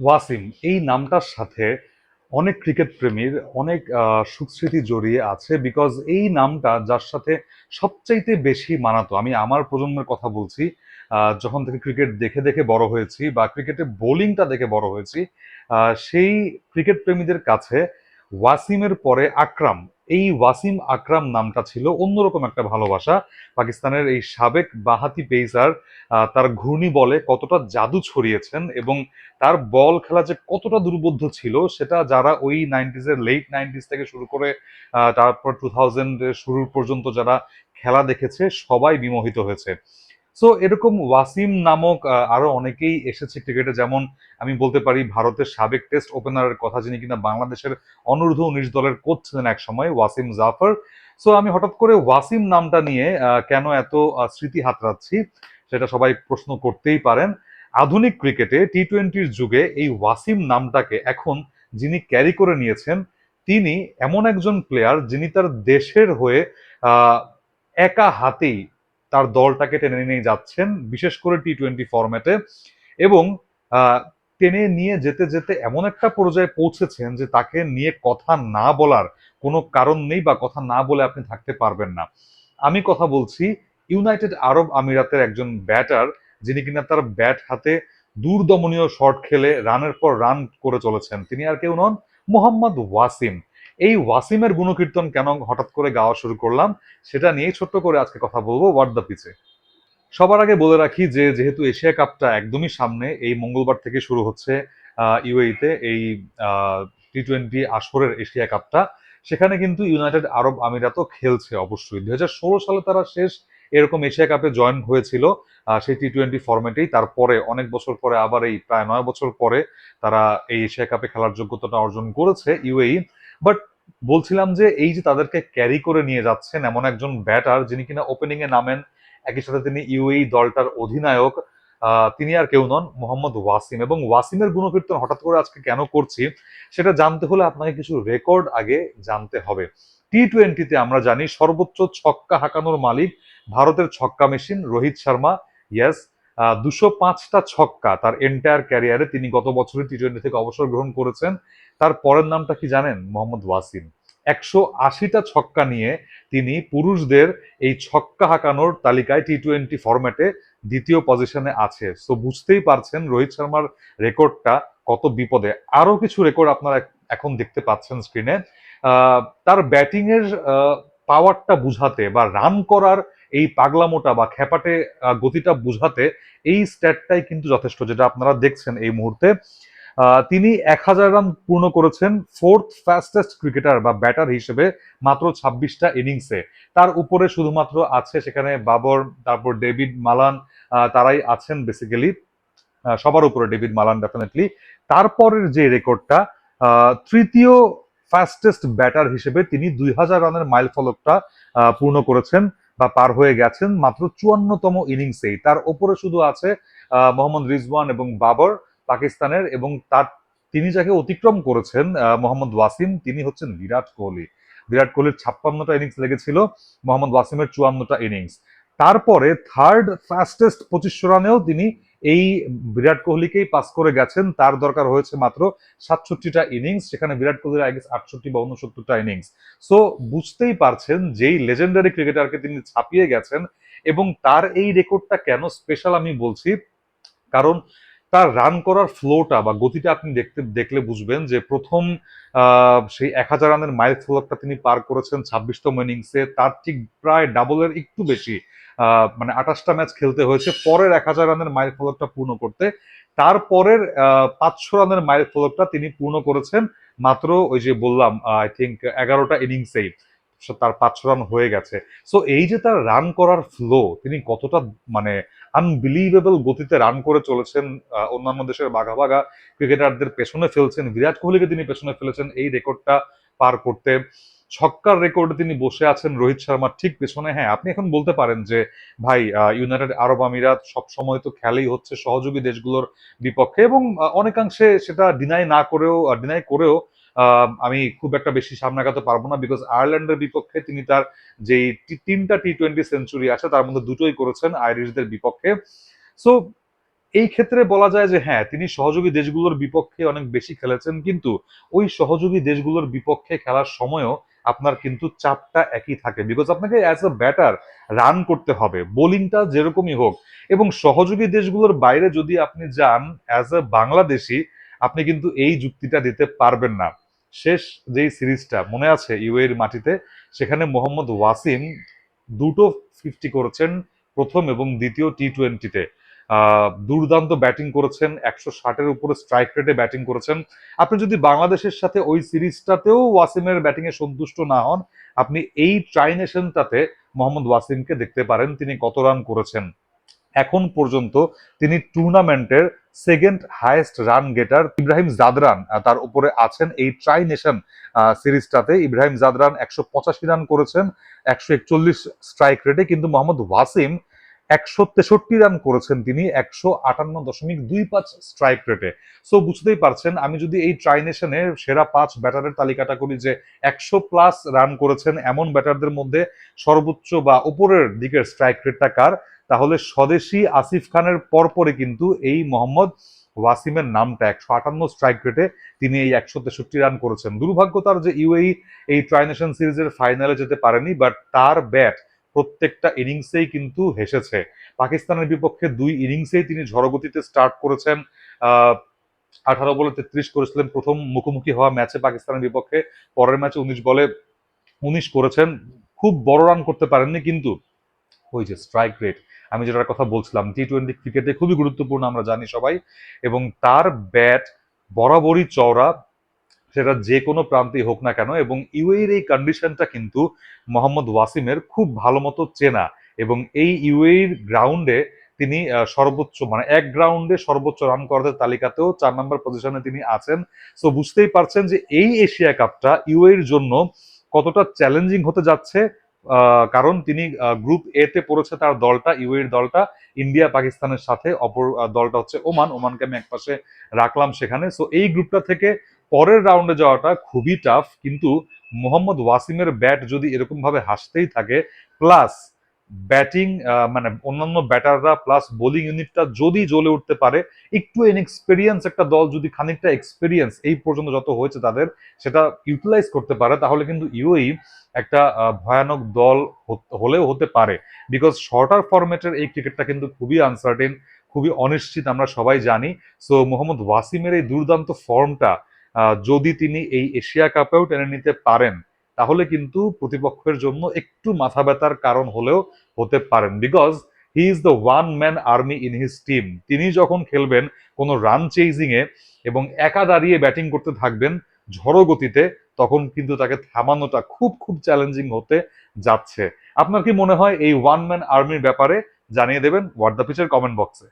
ওয়াসিম, এই নামটার সাথে অনেক ক্রিকেট প্রেমীর অনেক সুস্মৃতি জড়িয়ে আছে বিকজ এই নামটা যার সাথে সবচাইতে বেশি মানাতো। আমি আমার প্রজন্মের কথা বলছি যখন থেকে ক্রিকেট দেখে দেখে বড় হয়েছি বা ক্রিকেটে বোলিংটা দেখে বড় হয়েছি সেই ক্রিকেট প্রেমীদের কাছে ওয়াসিমের পরে আকরাম। এই ওয়াসিম আকরাম নামটা ছিল অন্যরকম একটা ভালোবাসা। পাকিস্তানের এই সাবেক বাহাতি পেসার তার ঘূর্ণি বলে কতটা জাদু ছড়িয়েছেন এবং তার বল খেলা যে কতটা দুর্বোধ্য ছিল, সেটা যারা ওই নাইনটিজ এর লেট নাইনটিজ থেকে শুরু করে তারপর টু থাউজেন্ড শুরুর পর্যন্ত যারা খেলা দেখেছে, সবাই বিমোহিত হয়েছে। সো এরকম ওয়াসিম নামক আরও অনেকেই এসেছে ক্রিকেটে। যেমন আমি বলতে পারি, ভারতের সাবেক টেস্ট ওপেনারের কথা যিনি কিনা বাংলাদেশের অনূর্ধ্ব উনিশ দলের কোচ ছিলেন এক সময় ওয়াসিম জাফর। সো আমি হঠাৎ করে ওয়াসিম নামটা নিয়ে কেন এত স্মৃতি হাতড়াচ্ছি সেটা সবাই প্রশ্ন করতেই পারেন। আধুনিক ক্রিকেটে টি টোয়েন্টির যুগে এই ওয়াসিম নামটাকে এখন যিনি ক্যারি করে নিয়েছেন, তিনি এমন একজন প্লেয়ার যিনি তার দেশের হয়ে একা হাতেই তার দলটাকে টেনে নিয়ে যাচ্ছেন, বিশেষ করে টি টোয়েন্টি ফরম্যাটে এবং টেনে নিয়ে যেতে যেতে এমন একটা পর্যায়ে পৌঁছেছেন যে তাকে নিয়ে কথা না বলার কোনো কারণ নেই বা কথা না বলে আপনি থাকতে পারবেন না। আমি কথা বলছি ইউনাইটেড আরব আমিরাতের একজন ব্যাটার যিনি কিনা তার ব্যাট হাতে দূরদমনীয় শট খেলে রানের পর রান করে চলেছেন। তিনি আর কেউ নন, মোহাম্মদ ওয়াসিম। এই ওয়াসিমের গুণকীর্তন কেন হঠাৎ করে গাওয়া শুরু করলাম, সেটা নিয়ে ছোট্ট করে আজকে কথা বলব ওয়ার্ড দ্য পিচে সবার আগে বলে রাখি যে, যেহেতু এশিয়া কাপটা একদমই সামনে, এই মঙ্গলবার থেকে শুরু হচ্ছে ইউএইতে এই টি টোয়েন্টি আসরের এশিয়া কাপটা। সেখানে কিন্তু ইউনাইটেড আরব আমিরাতও খেলছে অবশ্যই। দুই হাজার ষোলো সালে তারা শেষ এরকম এশিয়া কাপে জয়েন হয়েছিল সেই টি টোয়েন্টি ফরম্যাটেই তারপরে অনেক বছর পরে, আবার এই প্রায় নয় বছর পরে তারা এই এশিয়া কাপে খেলার যোগ্যতাটা অর্জন করেছে ইউএই বাট বলছিলাম যে এই যে তাদেরকে ক্যারি করে নিয়ে যাচ্ছেন এমন একজন ব্যাটার যিনি কিনা ওপেনিং এ নামেন, একই সাথে তিনি ইউএই দলটার অধিনায়ক তিনি আর কেউ নন, মোহাম্মদ ওয়াসিম। এবং ওয়াসিমের গুণকীর্তন হঠাৎ করে আজকে কেন করছি, সেটা জানতে হলে আপনাকে কিছু রেকর্ড আগে জানতে হবে। টি টোয়েন্টিতে আমরা জানি সর্বোচ্চ ছক্কা হাঁকানোর মালিক ভারতের ছক্কা মেশিন রোহিত শর্মা। ইয়েস দুশো পাঁচটা ছক্কা তার এন্টায়ার ক্যারিয়ারে তিনি গত বছরই টি টোয়েন্টি থেকে অবসর গ্রহণ করেছেন। তার পরের নামটা কি জানেন? মোহাম্মদ ওয়াসিম। একশো আশিটা ছক্কা নিয়ে তিনি পুরুষদের এই ছক্কা হাঁকানোর তালিকায় টি টোয়েন্টি ফরম্যাটে দ্বিতীয় পজিশনে আছে। সো বুঝতেই পারছেন রোহিত শর্মার রেকর্ডটা কত বিপদে। আরও কিছু রেকর্ড আপনারা এখন দেখতে পাচ্ছেন স্ক্রিনে তার ব্যাটিংয়ের পাওয়ারটা বুঝাতে বা রান করার এই পাগলামোটা বা খেপাটে গতিটা বুঝাতে এই স্ট্যাটটাই কিন্তু যথেষ্ট, যেটা আপনারা দেখছেন এই মুহূর্তে। তিনি এক হাজার রান পূর্ণ করেছেন, ফোর্থ ফাস্টেস্ট ক্রিকেটার বা ব্যাটার হিসেবে মাত্র ছাব্বিশটা ইনিংসে। তার উপরে শুধুমাত্র আছে সেখানে বাবর, তারপর ডেভিড মালান তারাই আছেন বেসিক্যালি সবার উপরে ডেভিড মালান ডেফিনেটলি তারপরের যে রেকর্ডটা তৃতীয় ফাস্টেস্ট ব্যাটার হিসেবে তিনি দুই হাজার রানের মাইল ফলকটা পূর্ণ করেছেন। বা পার হয়ে গেছেন মাত্র চুয়ান্নতম ইনিংসেই। তার ওপরে শুধু আছে মোহাম্মদ রিজওয়ান এবং বাবর পাকিস্তানের এবং তার, তিনি যাকে অতিক্রম করেছেন মোহাম্মদ ওয়াসিম, তিনি হচ্ছেন বিরাট কোহলি। বিরাট কোহলির ছাপ্পান্নটা ইনিংস লেগেছিল, মোহাম্মদ ওয়াসিমের চুয়ান্নটা ইনিংস। তারপরে থার্ড ফাস্টেস্ট পঁচিশশো রানেও তিনি এই বিরাট কোহলিকেই পাস করে গেছেন। তার দরকার হয়েছে মাত্র সাতষট্টিটা ইনিংস, সেখানে বিরাট কোহলির আগে আটষট্টি বা উনসত্তরটা ইনিংস। সো বুঝতেই পারছেন যেই লেজেন্ডারি ক্রিকেটারকে তিনি ছাপিয়ে গেছেন এবং তার এই রেকর্ডটা কেন স্পেশাল আমি বলছি। কারণ তার রান করার ফ্লোটা বা গতিটা আপনি দেখতে, দেখলে বুঝবেন যে প্রথম সেই এক হাজার রানের মাইল ফলকটা তিনি পার করেছেন ছাব্বিশতম ইনিংসে তার ঠিক প্রায় ডাবলের একটু বেশি মানে আঠাশটা ম্যাচ খেলতে হয়েছে। পরের এক হাজার রানের মাইল ফলকটা পূর্ণ করতে। তারপরের পাঁচশো রানের মাইল ফলকটা তিনি পূর্ণ করেছেন মাত্র ওই যে বললাম আই থিঙ্ক এগারোটা ইনিংসেই তার পাঁচ রান হয়ে গেছে। সো এই যে তার রান করার ফ্লো তিনি কতটা মানে আনবিলিভেবল গতিতে রান করে চলেছেন অন্যান্য দেশের বাঘা বাঘা ক্রিকেটারদের পেছনে ফেলছেন, বিরাট কোহলিকে তিনি পেছনে ফেলেছেন, এই রেকর্ডটা পার করতে। ছক্কার রেকর্ডে তিনি বসে আছেন রোহিত শর্মার ঠিক পেছনে। হ্যাঁ আপনি এখন বলতে পারেন যে, ভাই ইউনাইটেড আরব আমিরাত সব সময় তো খেলেই হচ্ছে, সহযোগী দেশগুলোর বিপক্ষে এবং অনেকাংশে সেটা ডিনাই না করেও ডিনাই করেও আমি খুব একটা বেশি সামনে আগাতে পারব না বিকজ আয়ারল্যান্ডের বিপক্ষে তিনি তার যেই তিনটা টি টোয়েন্টি সেঞ্চুরি আছে, তার মধ্যে দুটোই করেছেন আইরিশদের বিপক্ষে। সো এই ক্ষেত্রে বলা যায় যে হ্যাঁ তিনি সহযোগী দেশগুলোর বিপক্ষে অনেক বেশি খেলেছেন, কিন্তু ওই সহযোগী দেশগুলোর বিপক্ষে খেলার সময়ও আপনার কিন্তু চাপটা একই থাকে। বিকজ আপনাকে অ্যাজ আ ব্যাটার রান করতে হবে বোলিংটা যেরকমই হোক। এবং সহযোগী দেশগুলোর বাইরে যদি আপনি যান অ্যাজ এ বাংলাদেশি, আপনি কিন্তু এই যুক্তিটা দিতে পারবেন না। শেষ যেই সিরিজটা মনে আছে ইউএর মাটিতে, সেখানে মোহাম্মদ ওয়াসিম দুটো ফিফটি করেছেন প্রথম এবং দ্বিতীয় টি টোয়েন্টিতে দুর্দান্ত ব্যাটিং করেছেন, একশো ষাটের উপরে স্ট্রাইক রেটে ব্যাটিং করেছেন। আপনি যদি বাংলাদেশের সাথে ওই সিরিজটাতেও ওয়াসিমের ব্যাটিং এ সন্তুষ্ট না হন, আপনি এই ট্রাইনেশনটাতে মোহাম্মদ ওয়াসিমকে দেখতে পারেন, তিনি কত রান করেছেন। এখন পর্যন্ত তিনি টুর্নামেন্টের second highest run getter Ibrahim Zadran তার উপরে আছেন এই ট্রাই নেশন সিরিজটাতে। ইব্রাহিম জাদরান একশো পঁচাশি রান করেছেন, একশো একচল্লিশ স্ট্রাইক রেটে, কিন্তু মোহাম্মদ ওয়াসিম একশো তেষট্টি রান করেছেন তিনি, একশো আটান্ন দশমিক দুই পাঁচ স্ট্রাইক রেটে। সো বুঝতেই পারছেন, আমি যদি এই ট্রাইনেশনের সেরা পাঁচ ব্যাটারের তালিকাটা করি যে একশো প্লাস রান করেছেন, এমন ব্যাটারদের মধ্যে সর্বোচ্চ বা উপরের দিকের স্ট্রাইক রেটটা কার? তাহলে স্বদেশি আসিফ খানের পরপরে কিন্তু এই মোহাম্মদ ওয়াসিমের নামটা একশো আটান্ন স্ট্রাইক রেটে তিনি এই একশো তেষট্টি রান করেছেন। দুর্ভাগ্য তার যে ইউএই এই ট্রাইনেশন সিরিজের ফাইনালে যেতে পারেনি বাট তার ব্যাট প্রত্যেকটা ইনিংসেই কিন্তু হেসেছে। পাকিস্তানের বিপক্ষে দুই ইনিংসেই তিনি ঝড়গতিতে স্টার্ট করেছেন। আঠারো বলে তেত্রিশ করেছিলেন প্রথম মুখোমুখি হওয়া ম্যাচে পাকিস্তানের বিপক্ষে। পরের ম্যাচে উনিশ বলে উনিশ করেছেন। খুব বড় রান করতে পারেননি কিন্তু ওই যে স্ট্রাইক রেট আমি যেটার কথা বলছিলাম টি টোয়েন্টি ক্রিকেটে খুবই গুরুত্বপূর্ণ আমরা জানি সবাই, এবং তার ব্যাট বরাবরই চওড়া, সেটা যে কোনো প্রান্তেই হোক না কেন, এবং ইউএর এই কন্ডিশনটা কিন্তু মোহাম্মদ ওয়াসিমের খুব ভালো মতো চেনা, এবং এই ইউএর গ্রাউন্ডে তিনি সর্বোচ্চ মানে এক গ্রাউন্ডে সর্বোচ্চ রান করার তালিকাতেও চার নম্বর পজিশনে তিনি আছেন। সো বুঝতেই পারছেন যে এই এশিয়া কাপটা ইউএর জন্য কতটা চ্যালেঞ্জিং হতে যাচ্ছে কারণ তিনি গ্রুপ এ তে পড়েছে তার দলটা ইউএর দলটা, ইন্ডিয়া, পাকিস্তানের সাথে, অপর দলটা হচ্ছে ওমান, ওমানকে আমি একপাশে রাখলাম সেখানে। সো এই গ্রুপটা থেকে পরের রাউন্ডে যাওয়াটা খুবই টাফ কিন্তু মোহাম্মদ ওয়াসিমের ব্যাট যদি এরকম ভাবে হাসতেই থাকে প্লাস ব্যাটিং মানে অন্যান্য ব্যাটাররা প্লাস বোলিং ইউনিটটা যদি জ্বলে উঠতে পারে, একটু ইনএক্সপিরিয়েন্স একটা দল যদি খানিকটা এক্সপিরিয়েন্স এই পর্যন্ত যত হয়েছে তাদের, সেটা ইউটিলাইজ করতে পারে, তাহলে কিন্তু ইউএই একটা ভয়ানক দল হলেও হতে পারে। বিকজ শর্টার ফরম্যাটের এই ক্রিকেটটা কিন্তু খুবই আনসার্টেন খুবই অনিশ্চিত আমরা সবাই জানি। সো মোহাম্মদ ওয়াসিমের এই দুর্দান্ত ফর্মটা যদি তিনি এই এশিয়া কাপেও টেনে নিতে পারেন তাহলে কিন্তু প্রতিপক্ষের জন্য একটু মাথা ব্যথার কারণ হলেও হতে পারেন। Because he is the one man army in his team তিনি যখন খেলবেন, কোনো রান চেজিং এ এবং একা দাঁড়িয়ে ব্যাটিং করতে থাকবেন ঝড়ো গতিতে, তখন কিন্তু তাকে থামানোটা খুব খুব চ্যালেঞ্জিং হতে যাচ্ছে। আপনার কি মনে হয় এই ওয়ান ম্যান আর্মির ব্যাপারে? জানিয়ে দেবেন। হোয়াট দ্য পিচের কমেন্ট বক্সে